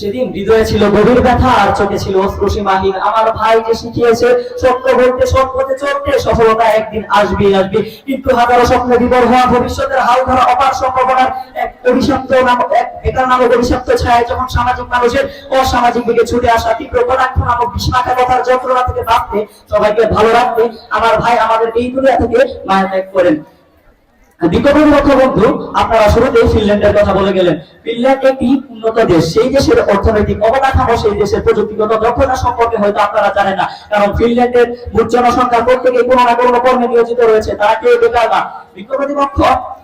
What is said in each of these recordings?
সেদিন হৃদয়ে ছিল গভীর ব্যথা আর চোখে ছিল অশ্রুসীমাহীন আমার ভাই যে শিখিয়েছে সত্য বলতে পথে চলতে সফলতা একদিন আসবে আসবে কিন্তু হাজারো স্বপ্নে বিবর হওয়া ভবিষ্যতের হাল ধরা অপার সম্ভাবনার এক অভিশপ্ত নামক এক বেকার নামক অভিশপ্ত ছায়। যখন সামাজিক মানুষের অসামাজিক দিকে ছুটে আসা তীব্র কটাক্ষ নামক বিস্মাকা কথার যন্ত্রণা থেকে বাঁচতে সবাইকে ভালো রাখতে আমার ভাই আমাদের এই দুনিয়া থেকে মায়া ত্যাগ করেন। বিকল্প বন্ধু, আপনারা শুরুতেই ফিনল্যান্ডের কথা বলে গেলেন। ফিনল্যান্ড একটি উন্নত দেশ, সেই দেশের অর্থনৈতিক অবকাঠামো, সেই দেশের প্রযুক্তিগত দক্ষতা সম্পর্কে হয়তো আপনারা জানেন না। কারণ ফিনল্যান্ডের মোট জনসংখ্যা প্রত্যেকে কোনো না কোনো কর্মে নিয়োজিত রয়েছে, তারা কেউ বেকার না।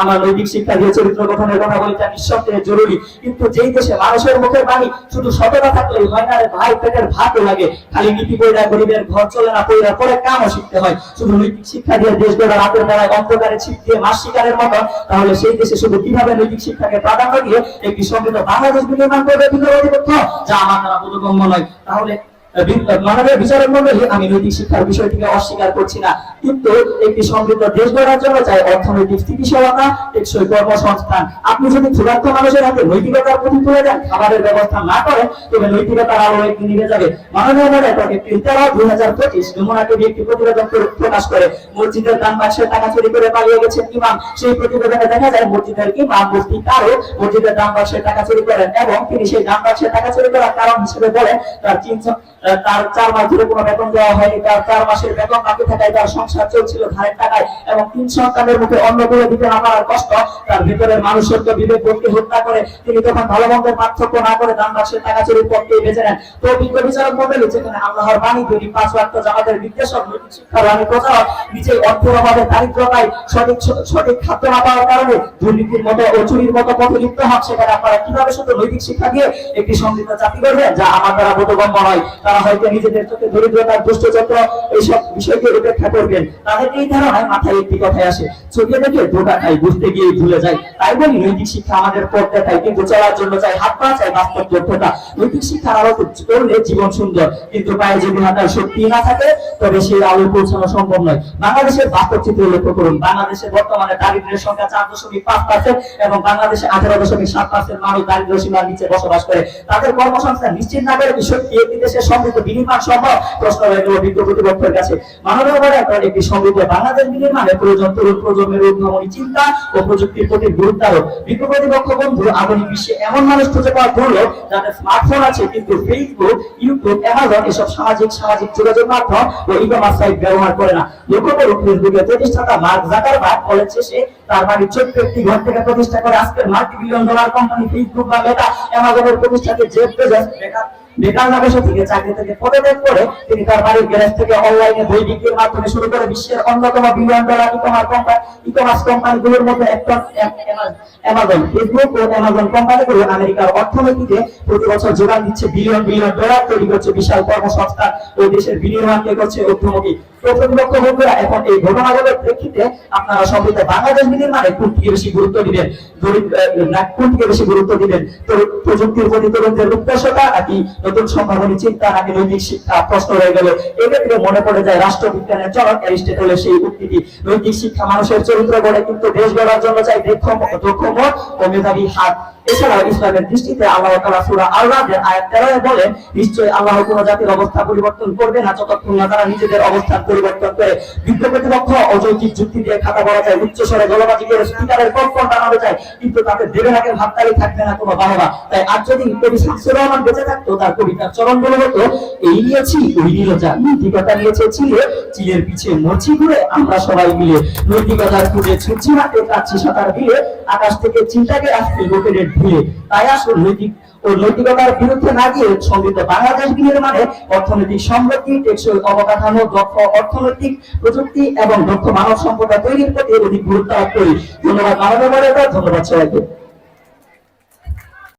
আমার নৈতিক শিক্ষা দিয়ে চরিত্র গঠনের কথা বলি, তা নিঃসন্দেহে জরুরি। কিন্তু যেই দেশে মানুষের মুখের বাণী শুধু সততা থাকলেই হয় না রে ভাই, পেটের ভাতও লাগে। খালি নীতি বইরা গরিবের ঘর চলে না পইরা পরে কামও শিখতে হয়। শুধু নৈতিক শিক্ষা দিয়ে দেশ গড়া রাতের বেলায় অন্ধকারে ছিপ দিয়ে মাস শিকারের মতো তাহলে সেই দেশে শুধু কীভাবে নৈতিক শিক্ষাকে প্রাধান্য দিয়ে একটি সমৃদ্ধ বাংলাদেশ বিনির্মাণ করবে প্রতিপক্ষ যা আমার দ্বারা বোধগম্য নয়। তাহলে মাননীয় বিচারক মন্ডলী আমি নৈতিক শিক্ষার বিষয়টিকে অস্বীকার করছি না। কিন্তু একটি সমৃদ্ধ দেশ গড়ার জন্য চাই অর্থনৈতিক স্থিতিশীলতা, টেকসই কর্মসংস্থান। আপনি যদি ক্ষুধার্ত মানুষের হাতে নৈতিকতার প্রতি তুলে দেন, খাবারের ব্যবস্থা না করেন, তবে নৈতিকতার আলো একদিন নিভে যাবে। মাননীয় এপ্রিল তেরো দুই হাজার পঁচিশ টিভি একটি প্রতিবেদন প্রকাশ করে। মসজিদের দান বাক্সের টাকা চুরি করে পালিয়ে গেছেন ইমাম। সেই প্রতিবেদনে দেখা যায় মসজিদের ইমাম মুফতি কারও মসজিদের দান বাক্সের টাকা চুরি করেন এবং তিনি সেই দান বাক্সের টাকা চুরি করার কারণ হিসেবে বলেন, তার তিন তার চার মাস ধরে কোনো বেতন দেওয়া হয়নি, তার চার মাসের বেতন বাকি থাকায় তার সংসার চলছিল ধারের টাকায় এবং তিন সন্তানের মুখে অন্ন করে দিতে না পারার কষ্ট। তার ভিতরের মানুষের তো বিবেক বোধকে হত্যা করে, তিনি তখন ভালো মন্দের পার্থক্য না করে দান বাক্সের টাকা চুরির পথকেই বেছে নেন, তো বিজ্ঞ বিচারক মন্ডলী যেখানে আল্লাহর বাণী তৈরি পাঁচ ওয়াক্ত জামাতের নৈতিক শিক্ষার বাণী প্রচারক নিজে অর্থের অভাবে দারিদ্রতায় সঠিক সঠিক খাদ্য না পাওয়ার কারণে দুর্নীতির মতো ও চুরির মতো পথে লিপ্ত হন। সেখানে আপনারা কীভাবে শুধু নৈতিক শিক্ষা দিয়ে একটি সমৃদ্ধ জাতি করবেন যা আমার দ্বারা বোধগম্য নয়। হয়তো নিজেদের চোখে দরিদ্রতার দুষ্টচক্র এইসব বিষয়কে উপেক্ষা করবেন। তাদের এই ধারণায় মাথায় একটি কথাই আসে, চোখে দেখে ধোকা খাই, বুঝতে গিয়ে ভুলে যায় তাই বলি, নৈতিক শিক্ষা আমাদের পড়তে চাই কিন্তু চলার জন্য চাই হাত পা, চাই বাস্তব যোগ্যতা নৈতিক শিক্ষার আলো করলে জীবন সুন্দর, কিন্তু পায়ে যদি হাতার শক্তি না থাকে, তবে সেই আলো পৌঁছানো সম্ভব নয়। বাংলাদেশের বাস্তব চিত্র লক্ষ্য করুন। বাংলাদেশে বর্তমানে দারিদ্র্যের সংখ্যা চার দশমিক পাঁচ পার্সেন্ট এবং বাংলাদেশে আঠারো দশমিক সাত পার্সেন্ট মানুষ দারিদ্র সীমার নিচে বসবাস করে। তাদের কর্মসংস্থান নিশ্চিত না করে সত্যি একটি দেশের সমৃদ্ধ বিনির্মাণ সম্ভব? প্রশ্ন রয়ে গেল বিজ্ঞ প্রতিপক্ষের কাছে। এখন একটি সমৃদ্ধ বাংলাদেশ বিনির্মাণে প্রয়োজন তরুণ প্রজন্মের উদ্ভাবনী চিন্তা ও প্রযুক্তির প্রতি গুরুত্ব আরোপ বিজ্ঞ প্রতিপক্ষ বন্ধু আধুনিক বিশ্বে এমন মানুষ খুঁজে পাওয়া দুর্লভ যাদের স্মার্টফোন আছে, কিন্তু ফেসবুক ইউটিউব অ্যামাজন এসব সামাজিক সামাজিক যোগাযোগ মাধ্যম ও ই কমার্স সাইট ব্যবহার করে না। লক্ষ্য করুন ফেসবুকের প্রতিষ্ঠাতা মার্ক জাকারবার্গ বলেন শেষে তার বাড়ির ছোট্ট একটি ঘর থেকে প্রতিষ্ঠা করে আজকের multi billion dollar company Facebook বা মেটা অ্যামাজনের প্রতিষ্ঠাতা জেফ বেজোস বেকার থেকে চাকরি থেকে পদত্যাগ করে তিনি তার বাড়ির গ্যারেজ থেকে অনলাইনে বই বিক্রির মাধ্যমে শুরু করে বিশ্বের অন্যতম বিলিয়ন ডলার কোম্পানি মধ্যে একটা অ্যামাজন ফেসবুক ও অ্যামাজন আমেরিকার অর্থনীতিতে প্রতি বছর যোগান দিচ্ছে বিলিয়ন বিলিয়ন ডলার তৈরি করছে বিশাল কর্মসংস্থান ও দেশের বিনির্মাণকে করছে ঊর্ধ্বমুখী তো প্রতিপক্ষ বন্ধুরা এখন এই ঘটনাগুলোর প্রেক্ষিতে আপনারা সম্মিলিত বাংলাদেশ বিনির্মাণে কোন দিকে বেশি গুরুত্ব দিবেন? দরিদ্র আহ, না কোন দিকে বেশি গুরুত্ব দিবেন? প্রযুক্তির প্রতি তরুণদের উৎকর্ষতা নাকি নতুন সম্ভাবনী চিন্তা নাকি নৈতিক শিক্ষা প্রশ্ন রয়ে গেল। এক্ষেত্রে মনে পড়ে যায় রাষ্ট্রবিজ্ঞানের চরক অ্যারিস্টটলের সেই উক্তিটি, নৈতিক শিক্ষা মানুষের চরিত্র গড়ে কিন্তু দেশ গড়ার জন্য চাই দক্ষ দক্ষ মত ও মেধাবী হাত। এছাড়াও ইসলামের দৃষ্টিতে আল্লাহ তাআলা সূরা আল-রাদের আয়াত 13 এ বলেন, নিশ্চয়ই আল্লাহ কোন জাতির অবস্থা পরিবর্তন করবে না যতক্ষণ না তারা নিজেদের অবস্থান পরিবর্তন করে। বিজ্ঞ প্রতিপক্ষ অযৌক্তিক যুক্তি দিয়ে খাতা করা যায় উচ্চ স্বরে গলবাজি করে স্পিকারের কম্পন টানানো যায়, কিন্তু তাতে দেবে হাতের হাততালি থাকবে না কোনো বাহবা। তাই আজ যদি কবি বেঁচে থাকতো, তার কবিতার চরণ হতো, এই নিয়েছি ওই নিয়েছে চিলে, চিলের মরছি ঘুরে, আমরা সবাই মিলে। নৈতিকতার খুঁজে ছুটছি সাঁতার দিয়ে আকাশ থেকে চিন্তাকে আসছে তাই নৈতিক ও নৈতিকতার বিরুদ্ধে না গিয়ে সমৃদ্ধ বাংলাদেশ অর্থনৈতিক সমৃদ্ধি, টেকসই অবকাঠামো, দক্ষ অর্থনৈতিক প্রযুক্তি এবং দক্ষ মানব সম্পদ তৈরির প্রতি অধিক গুরুত্ব আরোপ করি। ধন্যবাদ মডেল ধন্যবাদ সবাইকে।